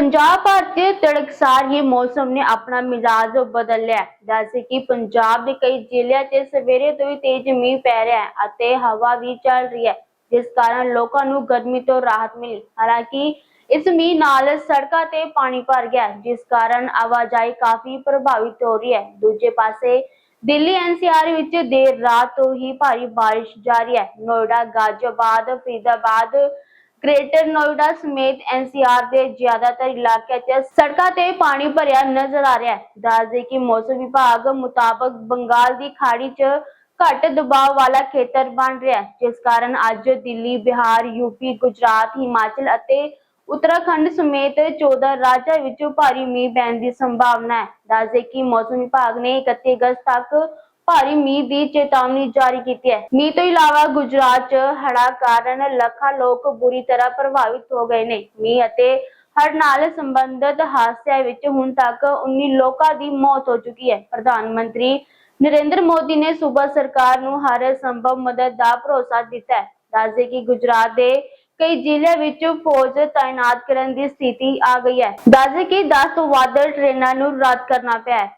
ਪੰਜਾਬ ਭਰ 'ਚ ਤੜਕਸਾਰ ਹੀ ਮੌਸਮ ਨੇ ਆਪਣਾ ਮਿਜਾਜ ਬਦਲ ਲਿਆ ਜੈਸੇ ਕਿ ਪੰਜਾਬ ਦੇ ਕਈ ਜ਼ਿਲ੍ਹਿਆਂ 'ਚ ਸਵੇਰੇ ਤੋਂ ਹੀ ਤੇਜ਼ ਮੀਂਹ ਪੈ ਰਿਹਾ ਹੈ ਅਤੇ ਹਵਾ ਵੀ ਚੱਲ ਰਹੀ ਹੈ, ਜਿਸ ਕਾਰਨ ਲੋਕਾਂ ਨੂੰ ਗਰਮੀ ਤੋਂ ਰਾਹਤ ਮਿਲੀ। ਹਾਲਾਂਕਿ ਇਸ ਮੀਂਹ ਨਾਲ ਸੜਕਾਂ ਤੇ ਪਾਣੀ ਭਰ ਗਿਆ ਜਿਸ ਕਾਰਨ ਆਵਾਜਾਈ ਕਾਫੀ ਪ੍ਰਭਾਵਿਤ ਹੋ ਰਹੀ ਹੈ। ਦੂਜੇ ਪਾਸੇ ਦਿੱਲੀ ਐਨਸੀਆਰ ਵਿੱਚ ਦੇਰ ਰਾਤ ਤੋਂ ਹੀ ਭਾਰੀ ਬਾਰਿਸ਼ ਜਾਰੀ ਹੈ। ਨੋਇਡਾ, ਗਾਜ਼ੀਆਬਾਦ, ਫਰੀਦਾਬਾਦ ਗ੍ਰੇਟਰ ਨੋਇਡਾ ਸਮੇਤ ਐਨਸੀਆਰ ਦੇ ਜ਼ਿਆਦਾਤਰ ਇਲਾਕਿਆਂ 'ਚ ਸੜਕਾਂ ਤੇ ਪਾਣੀ ਭਰਿਆ ਨਜ਼ਰ ਆ ਰਿਹਾ ਹੈ। ਦੱਸਦੇ ਕਿ ਮੌਸਮ ਵਿਭਾਗ ਮੁਤਾਬਕ ਬੰਗਾਲ ਦੀ ਖਾੜੀ 'ਚ ਘੱਟ ਦਬਾਅ ਵਾਲਾ ਖੇਤਰ ਬਣ ਰਿਹਾ ਹੈ, ਜਿਸ ਕਾਰਨ ਅੱਜ ਦਿੱਲੀ, ਬਿਹਾਰ ਯੂਪੀ ਗੁਜਰਾਤ, ਹਿਮਾਚਲ ਅਤੇ ਉੱਤਰਾਖੰਡ ਸਮੇਤ 14 ਰਾਜਾਂ ਵਿੱਚ ਭਾਰੀ ਮੀਂਹ ਪੈਣ ਦੀ ਸੰਭਾਵਨਾ ਹੈ। ਦੱਸਦੇ ਕਿ ਮੌਸਮ ਵਿਭਾਗ ਨੇ 31 ਅਗਸਤ ਤੱਕ ਭਾਰੀ ਮੀਂਹ ਦੀ ਚੇਤਾਵਨੀ ਜਾਰੀ ਕੀਤੀ ਹੈ। ਮੀਂਹ ਤੋਂ ਇਲਾਵਾ ਗੁਜਰਾਤ 'ਚ ਹੜ੍ਹਾਂ ਕਾਰਨ ਲੱਖਾਂ ਲੋਕ ਬੁਰੀ ਤਰ੍ਹਾਂ ਪ੍ਰਭਾਵਿਤ ਹੋ ਗਏ ਨੇ। ਮੀਂਹ ਅਤੇ ਹੜ ਨਾਲ ਸੰਬੰਧਿਤ ਹਾਦਸਿਆਂ ਵਿੱਚ ਹੁਣ ਤੱਕ 19 ਲੋਕਾਂ ਦੀ ਮੌਤ ਹੋ ਚੁੱਕੀ ਹੈ। ਪ੍ਰਧਾਨ ਮੰਤਰੀ ਨਰਿੰਦਰ ਮੋਦੀ ਨੇ ਸੂਬਾ ਸਰਕਾਰ ਨੂੰ ਹਰ ਸੰਭਵ ਮਦਦ ਦਾ ਭਰੋਸਾ ਦਿੱਤਾ ਹੈ। ਦੱਸਦੇ ਕਿ ਗੁਜਰਾਤ ਦੇ ਕਈ ਜ਼ਿਲ੍ਹਿਆਂ ਵਿੱਚ ਫੌਜ ਤਾਇਨਾਤ ਕਰਨ ਦੀ ਸਥਿਤੀ ਆ ਗਈ ਹੈ। ਦੱਸਦੇ ਕਿ 10 ਤੋਂ ਵੱਧ ਟ੍ਰੇਨਾਂ ਨੂੰ ਰੱਦ ਕਰਨਾ ਪਿਆ ਹੈ।